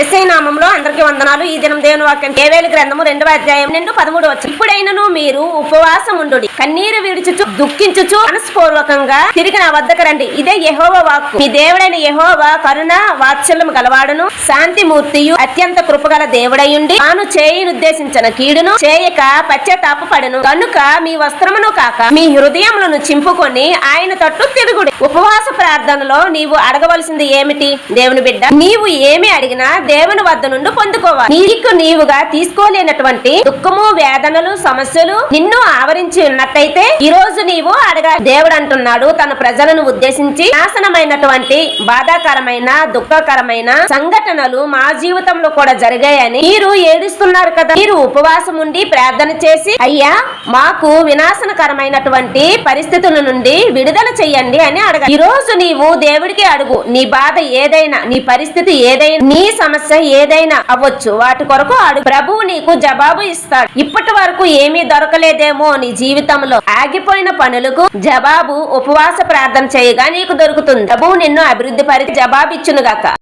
SI నామంలో అందరికీ వందనాలు. ఈ దినం దేవుని వాక్యం కేవేలు గ్రంథము రెండవ అధ్యాయం నిండు పదమూడు వచ్చి ఇప్పుడైనను మీరు ఉపవాసం ఉండు కన్నీరు విడిచుచు దుఃఖించుచు మనస్పూర్వకంగా తిరిగి నా వద్దకు రండి. ఇదే యహోవ వాక్కు. మీ దేవుడైన యహోవ కరుణ వాత్సల్యం గలవాడును శాంతి మూర్తియు అత్యంత కృపగల దేవుడయుండి తాను చేయనుద్దేశించిన కీడును చేయక పశ్చాత్తాప పడును కనుక మీ వస్త్రమును కాక మీ హృదయములను చింపుకొని ఆయన తట్టు తిరుగుడు. ఉపవాస ప్రార్థనలో నీవు అడగవలసింది ఏమిటి? దేవుని బిడ్డ నీవు ఏమి అడిగినా దేవుని వద్ద నుండి పొందుకోవాలి. నీకు నీవుగా తీసుకోలేనటువంటి దుఃఖము వేదనలు సమస్యలు నిన్ను ఆవరించి ఉన్నట్టయితే ఈ రోజు నీవు అడగా దేవుడు అంటున్నాడు తన ప్రజలను ఉద్దేశించి నాశనమైనటువంటి బాధాకరమైన దుఃఖకరమైన సంఘటనలు మా జీవితంలో కూడా జరిగాయని మీరు ఏడుస్తున్నారు కదా. మీరు ఉపవాసం ఉండి ప్రార్థన చేసి అయ్యా మాకు వినాశనకరమైనటువంటి పరిస్థితుల నుండి విడుదల చెయ్యండి అని అడగ ఈ రోజు నీవు దేవుడికి అడుగు. నీ బాధ ఏదైనా నీ పరిస్థితి ఏదైనా నీ సమస్య ఏదైనా అవ్వచ్చు. వాటి కొరకు అడుగు ప్రభువు నీకు జవాబు ఇస్తాడు. ఇప్పటి వరకు ఏమీ దొరకలేదేమో నీ జీవితంలో. ఆగిపోయిన పనులకు జవాబు ఉపవాస ప్రార్థన చేయగా నీకు దొరుకుతుంది. ప్రభువు నిన్ను అభివృద్ధి పరి జవాబిచ్చును గాక